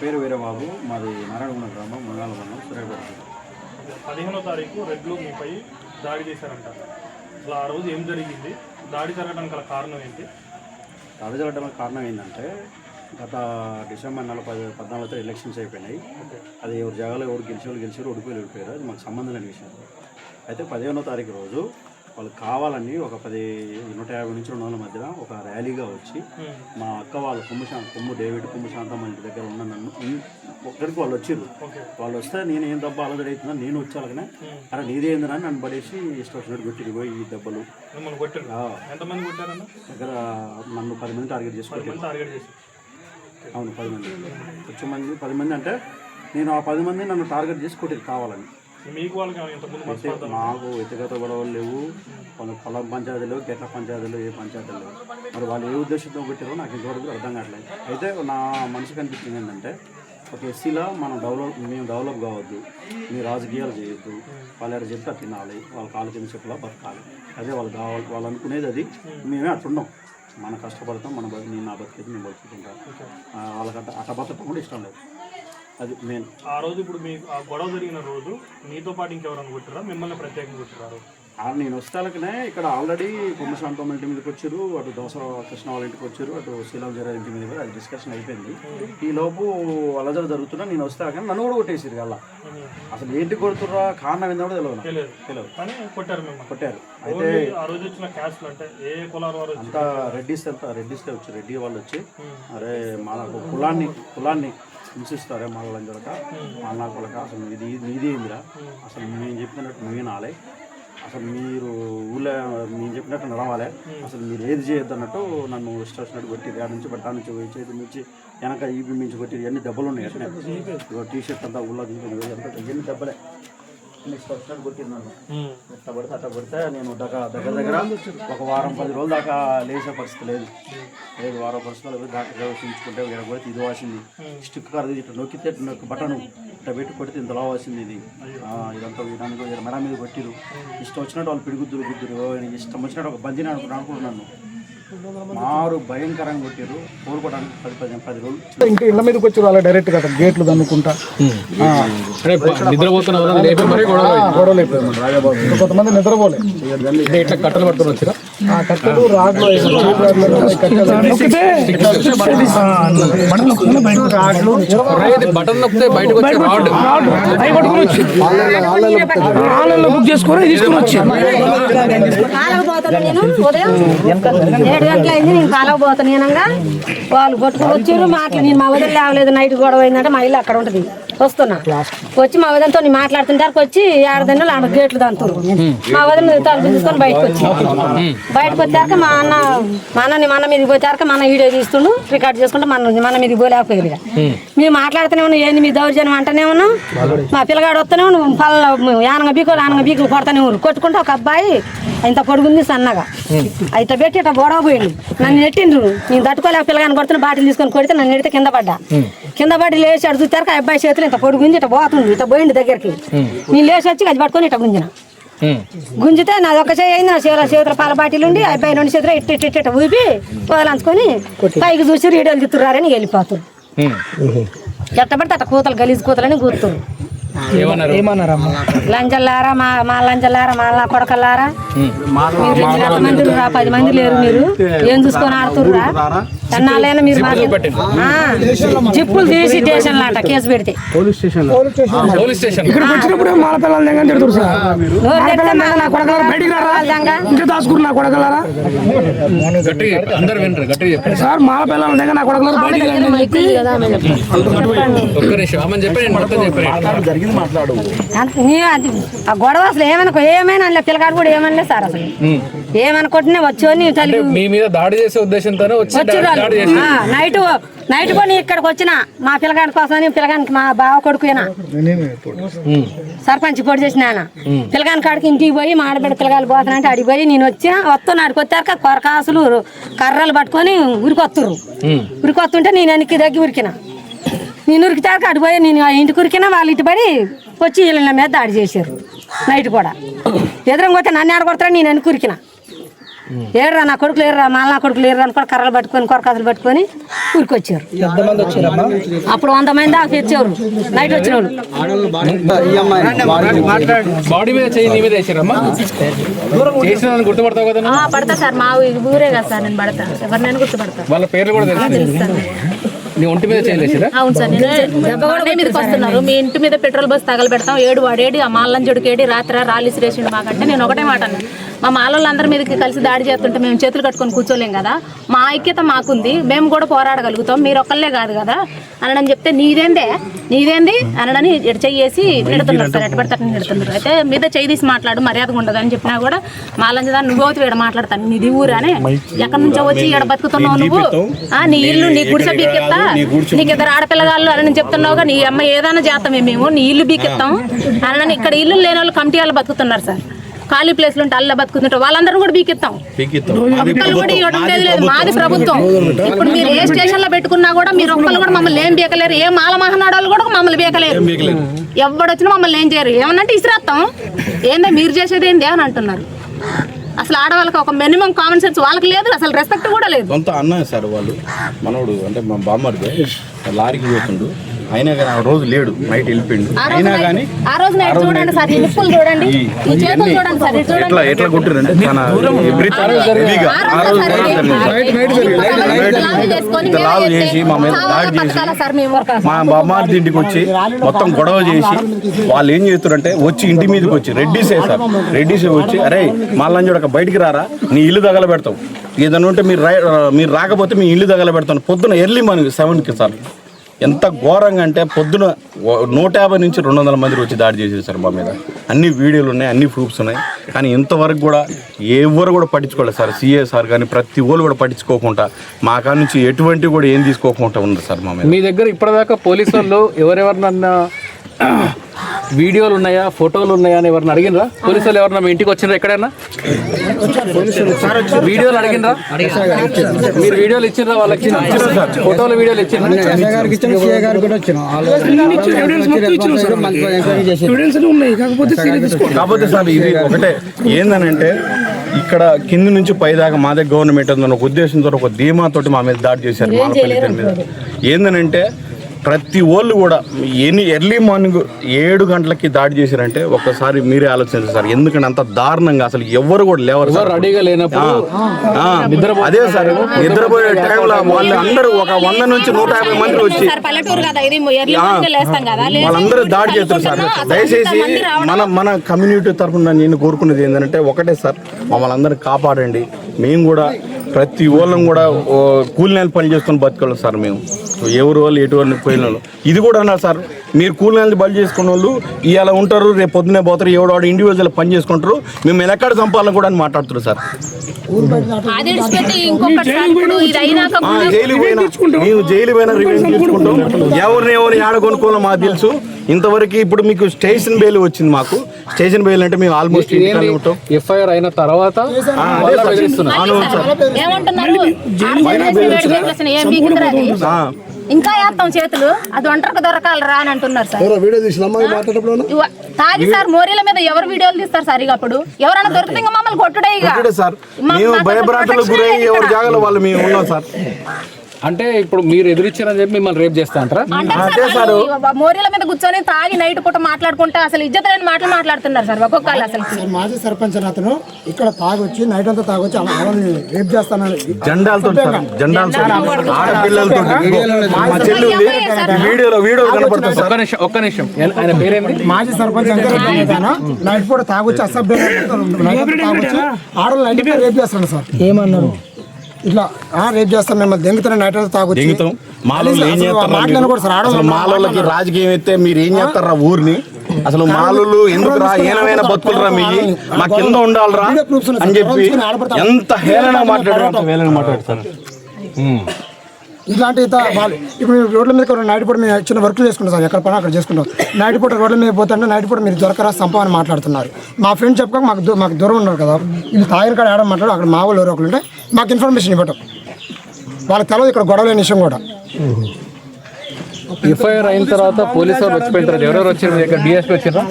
పేరు వీరబాబు మాది నారాయణగూడ గ్రామం మంగళ మండలం సూర్యాపేట జిల్లా. పదిహేనో తారీఖు రెడ్లు మీపై దాడి చేశారంట. అసలు ఆ రోజు ఏం జరిగింది? దాడి జరగడానికి గల కారణం ఏంటి? దాడి జరగడానికి కారణం ఏంటంటే గత డిసెంబర్ నెల పది పద్నాలుగుతో ఎలక్షన్స్ అయిపోయినాయి. అది ఎవరి జాగాలో ఎవరు గెలిచి వాళ్ళు గెలిచారు ఓడిపోయి ఓడిపోయారు. అది మాకు సంబంధం లేని విషయం. అయితే పదిహేనో తారీఖు రోజు వాళ్ళు కావాలని ఒక పది నూట యాభై నుంచి రెండు వందల మధ్యన ఒక ర్యాలీగా వచ్చి మా అక్క వాళ్ళు కొమ్ము శా కొమ్ము డేవిడ్ కొమ్ము శాంతమ్మ ఇంటి దగ్గర ఉన్న నన్ను ఒక్కడికి వాళ్ళు వచ్చిర్రు. ఓకే. వాళ్ళు వస్తే నేను ఏం దెబ్బ అలజడి అవుతుందో నేను వచ్చాకనే ఉమ్, అరే నీదేందిరా అని నన్ను పడేసి ఇష్టం వచ్చినట్టు కొట్టిరు పోయి ఈ దెబ్బలు. దగ్గర నన్ను పది మంది టార్గెట్ పది చేసుకుంటారు మంది టార్గెట్ చేసి. అవును పది మంది. కొంచెం మంది పది మంది అంటే నేను ఆ పది మంది నన్ను టార్గెట్ చేసి కొట్టిరు కావాలని. మీకు వాళ్ళకి ఇంతకుముందు నాకు వ్యక్తిగత గొడవలు లేవు. వాళ్ళ పొలం పంచాయతీలు గెట్ల పంచాయతీలు ఏ పంచాయతీలు మరి వాళ్ళు ఏ ఉద్దేశంతో కొట్టారో నాకు ఇంతవరకు అర్థం కావట్లేదు. అయితే నా మనసుకు అనిపించింది ఏంటంటే ఒక ఎస్సీలో మనం డెవలప్ మేము డెవలప్ కావద్దు. మీ రాజకీయాలు చేయొద్దు. వాళ్ళు ఎక్కడ చెప్తే తినాలి. వాళ్ళ కాలు కింద చెప్పులా బతకాలి. అదే వాళ్ళు కావాలి. వాళ్ళు అనుకునేది అది. మేమే అట్లున్నాం మనం కష్టపడతాం. మన బతి నేను నా బతికేది నేను బతుకుంటాను వాళ్ళకి అట్ట అట్ట బతకడం కూడా ఇష్టం లేదు. అది మెయిన్ ఆ రోజు ఇప్పుడు మీ ఆ గొడవ జరిగిన రోజు మీతో పాటు ఇంకెవరైనా కొట్టారా మిమ్మల్ని ప్రత్యేకంగా కొట్టారు ఆ నేను వస్తాలకనే ఇక్కడ ఆల్రెడీ కుమ్మశాంతం ఇంటి మీదకి వచ్చారు. అటు దోస కృష్ణ వాళ్ళ ఇంటికి వచ్చారు. అటు శ్రీరామ్ జరా ఇంటి మీద కూడా అది డిస్కషన్ అయిపోయింది. ఈ లోపు అలజడి జరుగుతున్నా నేను వస్తాక నన్ను కూడా కొట్టేసారు అలా. అసలు ఏంటి కొడుతుర్రా? కారణం ఏందో కూడా తెలియదు. తెలియదు కానీ కొట్టారు మిమ్మల్ని. కొట్టారు. అయితే ఆ రోజు వచ్చిన క్యాస్ట్లు అంటే ఏ కులాల వారు వచ్చి అంతా రెడ్డిస్ అంతా రెడ్డిస్తే వచ్చి రెడ్డి వాళ్ళు వచ్చి అరే మా కులాన్ని కులాన్ని హింసిస్తారే మా చూడక మా కొలక అసలు ఇది నీది అసలు మేము చెప్పినట్టు నువ్వే నాలే అసలు మీరు ఊళ్ళో మేము చెప్పినట్టు నడవాలి. అసలు మీరు ఏది చేయొద్దు అన్నట్టు నన్ను ఇష్టం వచ్చినట్టు కొట్టి ఆ నుంచి బట్టా నుంచి పోయి చేతి నుంచి వెనక ఈపీ నుంచి కొట్టి ఇవన్నీ దెబ్బలు ఉన్నాయి అట్నే టీషర్ట్ టీ షర్ట్ అంతా ఊళ్ళో తీసుకుని ఇవన్నీ దెబ్బలే. ఇష్టం వచ్చినట్టు కొట్టింది నన్ను. ఉమ్, ఎట్లా పడితే అట్లా పడితే నేను దగ్గర దగ్గర దగ్గర ఒక వారం పది రోజుల దాకా లేచే పరిస్థితి లేదు. లేదు వారం పరిస్థితులు డాక్టర్ చూపించుకుంటే ఇక్కడ పోతే ఇది వాసింది. స్టిక్ కరది ఇట్లా నొక్కితే నొక్కి బటన్ ఇట్లా పెట్టి కొడితే ఇంతలా వాసింది ఇది. ఇదంతా దానికి ఇలా మెడ మీద కొట్టిరు. ఇష్టం వచ్చినట్టు వాళ్ళు పిడుగుద్దురు గుద్దురు ఇష్టం వచ్చినట్టు ఒక బందిని అనుకున్నాను నన్ను. మారు భయంకరంగా కొట్టిరు కోలుకోవడానికి పది పది పది రోజులు. ఇంకా ఇళ్ళ మీదకి వచ్చి వాళ్ళ డైరెక్ట్గా గేట్లు దన్నుకుంటా. నిద్రపోతున్న వాళ్ళని లేపి మరీ గొడవ ఆ, గొడవలు అయిపోయాయి రాజాబాబు ఇంకా కొంతమంది నిద్రపోలే. అంటే ఇట్లా కట్టలు వచ్చిరా ఆ కట్టెలు రాడ్లు చీప్ రాడ్లు ఉన్నాయి, కట్టెలు రాడ్లు బటన్ నొక్కితే బయటకు వచ్చే రాడ్. ఆన్లైన్లో బుక్ చేసుకొని తీసుకుని వచ్చి. కాలకు పోతాను నేను ఏడు గంటల అయింది వాళ్ళు కొట్టుకొని వచ్చారు మాటలు నేను మా వదిలి లేవలేదు నైట్ గొడవ అయిందంటే మా ఇల్లు అక్కడ ఉంటుంది. వస్తున్నా. వచ్చి మా వదినతో నేను మాట్లాడుతుంటారు వచ్చి ఏడదండలు ఆమె గేట్లు దంతురు మా వదిన తలుపు తీసుకొని బయటకు వచ్చి. బయటకు వచ్చాక మా అన్న మా అన్న మా అన్న మీదకి పోతాక మన వీడియో తీస్తుండు రికార్డ్ చేసుకుంటే మన మన మీదకి పోలేకపోయారు ఇక. మేము మాట్లాడుతూనే ఉన్నాం ఏంది మీ దౌర్జన్యం అంటేనే ఉన్నాం. మా పిల్లగాడు వస్తూనే ఉన్నాం పళ్ళ యానంగ బీకులు ఆనంగ బీకులు కొడతానే ఉన్నారు కొట్టుకుంటే ఒక అబ్బాయి ఇంత పొడుగుంది సన్నగా. అయితే పెట్టి ఇట్లా గొడవ పోయిండు. నన్ను నెట్టిండ్రు. నేను తట్టుకోలేక పిల్లగాని కొడుతున్న బాటిల్ తీసుకొని కొడితే నన్ను నెడితే కింద పడ్డా. కింద పడి లేచి అడు చూస్తారు ఆ అబ్బాయి చేతులు ఇంత పొడుగుంది ఇట్లా పోతుంది ఇట్లా పోయిండు దగ్గరికి. నేను లేచి వచ్చి అది పట్టుకొని ఇట్లా గుంజిన. గుంజితే నాది ఒక చేయి అయింది నా చేతిలో చేతుల పాల బాటిల్ ఉండి అబ్బాయి రెండు చేతులు ఇట్ట ఇట్ట ఇట్ట ఊపి వదలంచుకొని పైకి చూసి రీడోలు తిత్తురారని వెళ్ళిపోతారు. ఎట్ట పడితే అట్ట కూతలు గలీజ్ కూతలని కూతురు. లంజల్లారా మా మా లంజల్లారా మా కొడకల్లారా? మీరు రా పది మంది లేరు మీరు. ఏం చూసుకొని ఆడుతుర్రా? ఎన్నాళ్ళైనా మీరు జిప్పులు తీసి స్టేషన్ లాట కేసు పెడితే. పోలీస్ స్టేషన్ ఇక్కడికి వచ్చినప్పుడు మాల పిల్లల దగ్గర తిడుతురు సార్? నా కొడకలారా? బయటికి రారా? దంగా. ఇంకా దాచుకురు నా కొడకలారా? సార్ మాల పిల్లల దగ్గర నా కొడకలారా? బయటికి గొడవ అసలు ఏమనుకో ఏమైనా అనలే పిల్లగాడు కూడా ఏమనలే సార్ అసలు. ఏమనుకుంటున్నా వచ్చి తల్లి మీ మీద దాడి చేసే ఉద్దేశంతోనే వచ్చి నైట్ నైట్ కొని ఇక్కడికి వచ్చిన మా పిల్లగాడి కోసం పిల్లగానికి మా బావ కొడుకునా సర్పంచ్ పొడి చేసిన ఆయన. పిల్లగాని కాడికి ఇంటికి పోయి మా ఆడబిడ్డ పిల్లగాలు పోతానంటే అడిగి పోయి నేను వచ్చిన వస్తున్నా అడిగి వచ్చాక కొరకాసులు కర్రలు పట్టుకొని ఉరికొత్తురు ఉరికొత్తుంటే నేను వెనక్కి దగ్గర ఉరికిన. నేను ఉరికితాక అటు పోయి నేను ఇంటికి ఉరికినా వాళ్ళు ఇటు పడి వచ్చి వీళ్ళ మీద దాడి చేశారు. నైట్ కూడా. ఎదురం కొడితే నన్ను ఆడ కొడతారు నేను వెనక్కి ఉరికిన. ఏడరా నా కొడుకులు ఏర్రా మా నా కొడుకులు ఏర్రా అని కూడా కర్రలు పట్టుకొని కొరకాసులు పట్టుకొని ఊరికొచ్చారు. ఎంతమంది వచ్చారమ్మా? అప్పుడు వంద మంది దాకా తెచ్చారు నైట్ వచ్చిన వాళ్ళు పడతా సార్ మా ఊరే కదా సార్ నేను పడతా. ఎవరినైనా గుర్తుపడతా. వాళ్ళ పేర్లు కూడా తెలుసు నీ ఒంటి మీద అవును సార్ నేను అన్నయ్య మీదకి వస్తున్నారు. మీ ఇంటి మీద పెట్రోల్ బస్ తగలబెడతాం. ఏడు వాడేడి ఆ మాల్లం జుడికేడి రాత్రి రాళ్ళు ఇసిరేసిండు మాకంటే నేను ఒకటే మాట అన్నా మా మాలోళ్ళందరి మీదకి కలిసి దాడి చేస్తుంటే మేము చేతులు కట్టుకొని కూర్చోలేం కదా. మా ఐక్యత మాకుంది. మేము కూడా పోరాడగలుగుతాం. మీరు ఒక్కళ్ళే కాదు కదా. అనడం చెప్తే నీదేందే? నీదేంది? అనడని చెయ్యేసి పెడుతున్నారు సార్. ఎట్ట పడితే అట్ట పెడుతున్నారు అయితే మీద చెయ్యి తీసి మాట్లాడు. మర్యాదగా ఉండదు అని చెప్పినా కూడా మాలంజదా నువ్వు అవుతూ ఇక్కడ మాట్లాడతాను. నీది ఊరానే ఎక్కడి నుంచో వచ్చి ఇక్కడ బతుకుతున్నావు నువ్వు? ఆ, నీ ఇల్లు నీ గుడిసె బీకెత్తా నీకు ఇద్దరు ఆడపిల్లగాళ్ళు అని చెప్తున్నావుగా? నీ అమ్మ ఏదైనా చేస్తామే మేము. నీ ఇల్లు బీకెత్తాం అని ఇక్కడ ఇల్లు లేని వాళ్ళు కమిటీ వాళ్ళు బతుకుతున్నారు సార్. ఖాళీ ప్లేస్లు ఉంటే అల్ల బతుకుతుంటారు వాళ్ళందరూ కూడా బీకెత్తాం కూడా ఇవ్వడం లేదు లేదు. మాది ప్రభుత్వం. ఇప్పుడు మీరు ఏ స్టేషన్లో పెట్టుకున్నా కూడా మీరు ఒక్కళ్ళు కూడా మమ్మల్ని ఏం బీకలేరు ఏ మాల మహానాడాలు కూడా మమ్మల్ని బీకలేరు ఎవడొచ్చినా మమ్మల్ని ఏం చేయరు. ఏమన్నంటే ఇసిరేస్తాం. ఏందో మీరు చేసేది ఏంది అని అంటున్నారు. అసలు ఆడవాళ్ళకి ఒక మినిమం కామన్ సెన్స్ వాళ్ళకి లేదు. అసలు రెస్పెక్ట్ కూడా లేదు. అన్న సార్ వాళ్ళు మనోడు అంటే మా బామ్మర్దే లారీకి పోతుండు. అయినా కానీ ఆ రోజు లేడు నైట్ వెళ్ళిపోయిండు. రోజు అయినా కానీ ఆ రోజు నైట్ చూడండి సార్ ఈ నిప్పులు చూడండి. ఈ- ఈ చేతులు ఇవన్నీ చూడండి సార్ ఇది ఎట్లా ఎట్లా కొట్టిరంటే హెవీగా ఆ రోజు లావు చేసి మా మీద దాడి చేసి మా బామ్మార్ది ఇంటికి వచ్చి మొత్తం గొడవ చేసి వాళ్ళు ఏం చేస్తారంటే వచ్చి ఇంటి మీదకి వచ్చి రెడ్డిసే సార్. రెడ్డిసే వచ్చి అరే మళ్ళీ చూడక బయటికి రారా? నీ ఇల్లు తగల పెడతాం ఏదన్నా ఉంటే మీరు రా మీరు రాకపోతే మీ ఇల్లు తగల పెడతాను పొద్దున ఎర్లీ మార్నింగ్ సెవెన్కి సార్. ఎంత ఘోరంగా అంటే పొద్దున నూట యాభై నుంచి రెండు వందల మంది వచ్చి దాడి చేసేది సార్ మా మీద. అన్ని వీడియోలు ఉన్నాయి అన్ని ప్రూఫ్స్ ఉన్నాయి. కానీ ఇంతవరకు కూడా ఎవరు కూడా పట్టించుకోలేదు సార్. సీఏ సార్ కానీ ప్రతి ఒళ్ళు కూడా పట్టించుకోకుండా మా కాడ నుంచి ఎటువంటి కూడా ఏం తీసుకోకుండా ఉంది సార్ మా మీద. మీ దగ్గర ఇప్పటిదాకా పోలీసు వాళ్ళు ఎవరెవరినన్నా వీడియోలు ఉన్నాయా? ఫోటోలు ఉన్నాయా అని ఎవరిని అడిగినరా? పోలీసు వాళ్ళు ఎవరన్నా మీ ఇంటికి వచ్చినరా ఎక్కడైనా? వీడియోలు అడిగినరా? మీరు వీడియోలు ఇచ్చిండ్రా వాళ్ళకి? ఫోటోలు వీడియోలు ఇచ్చిండ్రా ఎస్ఐ గారికి ఇచ్చాను సిఐ గారికి కూడా వచ్చినాం ఎంక్వైరీ చేసి కాకపోతే సార్ ఇది ఒకటే. ఏందనంటే ఇక్కడ కింది నుంచి పైదాకా మాదే గవర్నమెంట్ ఉందన్న ఒక ఉద్దేశంతో ఒక ధీమాతోటి మా మీద దాడి చేశారు దీని మీద. ఏందనంటే ప్రతి ఓళ్ళు కూడా ఎన్ని ఎర్లీ మార్నింగ్ ఏడు గంటలకి దాడి చేశారంటే ఒక్కసారి మీరే ఆలోచించారు సార్. ఎందుకంటే అంత దారుణంగా అసలు ఎవరు కూడా లేవరు సార్. రెడీగా లేనప్పుడు అదే సార్ నిద్రపోయే టైంలో వాళ్ళు అందరూ ఒక వంద నుంచి నూట యాభై మంది వచ్చి సార్ పల్లెటూరు కదా ఇది? ఎర్లీ ఆ, మార్నింగ్ లేస్తాం కదా లేచి వాళ్ళందరూ దాడి చేస్తారు సార్. దయచేసి మన మన కమ్యూనిటీ తరఫున నేను కోరుకునేది ఏంటంటే ఒకటే సార్ మమ్మల్ని అందరినీ కాపాడండి. మేము కూడా ప్రతి ఊళ్ళం కూడా ఓ కూలి నెల పని చేసుకొని బతకాలి సార్ మేము. ఎవరు వాళ్ళు ఎటువంటి పోయిన వాళ్ళు. ఇది కూడా అన్నారు సార్ మీరు కూలి నెలలు బలి చేసుకున్న వాళ్ళు ఇవాళ ఉంటారు రేపు పొద్దున్నే పోతారు ఎవడో ఇండివిజువల్ పని చేసుకుంటారు మేము ఎక్కడ చంపాలని కూడా అని మాట్లాడుతున్నారు సార్. మేము జైలు పోయినా రివెంజ్ తీసుకుంటాం. ఎవరిని ఎవరిని ఆడ కొనుక్కోవాలో మాకు తెలుసు. ఇంతవరకు ఇప్పుడు మీకు స్టేషన్ బెయిల్ వచ్చింది మాకు. స్టేషన్ బెయిల్ అంటే మేము ఆల్మోస్ట్ ఉంటాం. ఎఫ్ఐఆర్ అయిన తర్వాత ఇంకా వేస్తాం చేతులు? అది ఒంటరికి దొరకాలి రా అని అంటున్నారు సార్. తాగి సార్ మోరీల మీద ఎవరు వీడియోలు తీస్తారు సార్ ఇక అప్పుడు? ఎవరైనా దొరికితే ఇంకా మమ్మల్ని కొట్టుడే ఇక. సార్. మేము భయభ్రాంతులకు protection గురై లేదు ఎవరి. జాగాలో వాళ్ళు మేము ఉన్నాం సార్. అంటే ఇప్పుడు మీరు ఎదురిచ్చారని చెప్పి మిమ్మల్ని రేపు చేస్తా అంటారా? సార్ మోరీల మీద కూర్చొని తాగి నైట్ పూట మాట్లాడుకుంటే అసలు ఇజ్జత లేని మాటలు మాట్లాడుతున్నారు సార్ ఒక్కొక్కళ్ళు అసలు. మాజీ సర్పంచ్ అని అతను ఇక్కడ తాగొచ్చి నైట్ అంతా తాగొచ్చి అలా వాళ్ళని రేప్ చేస్తానని జెండాలతో సార్ జెండాలతో ఆడపిల్లలతో మా చెల్లి ఉంది వీడియోలో వీడియో కనపడుతుంది సార్? ఒక్క నిమిషం ఒక్క నిమిషం. ఆయన- పేరేంటి మాజీ సర్పంచ్ నైట్ పూట తాగొచ్చి అసభ్యంగా తాగొచ్చి ఆడవాళ్ళు నైట్ రేప్ చేస్తాడు సార్. ఏమన్నారు? ఇట్లా ఆ, రేప్ చేస్తాం మిమ్మల్ని. దెంగుతున్న నైట్ అంతా తాగొచ్చి. దిగుతాం మాలోళ్ళు ఏం చేస్తారు మాలోళ్ళకి రాజకీయం అయితే మీరు ఏం చేస్తారా ఊరిని? అసలు మాలోళ్ళు ఎందుకు రా ఏనమైన బతుకులరా మీ? మా కింద ఉండాలరా అని చెప్పి ఎంత హేళన మాట్లాడారు? అంత హేళన మాట్లాడతారు. ఇట్లాంటి ఇత వాళ్ళు ఇప్పుడు మీరు రోడ్ల మీద కూడా నైట్ పూట మేము చిన్న వర్క్లు చేసుకుంటాం సార్ ఎక్కడ పని అక్కడ చేసుకుంటాం నైట్ పూట రోడ్ల మీద పోతుంటే నైట్ పూట మీరు దొరకరా సంపా అని మాట్లాడుతున్నారు. మా ఫ్రెండ్ చెప్పక మాకు మాకు దూరం ఉన్నారు కదా వీళ్ళు తాగిన కాడ ఆడ మాట్లాడు అక్కడ మా వాళ్ళు ఎవరో ఒకరు ఉంటే మాకు ఇన్ఫర్మేషన్ ఇవ్వటం. వాళ్ళకి తెలియదు ఇక్కడ గొడవ లేని విషయం కూడా. ఎఫ్ఐఆర్ అయిన తర్వాత పోలీసు వాళ్ళు వచ్చిపోయిన ఎవరెవరు వచ్చారు మీ దగ్గర? డిఎస్పీ వచ్చారా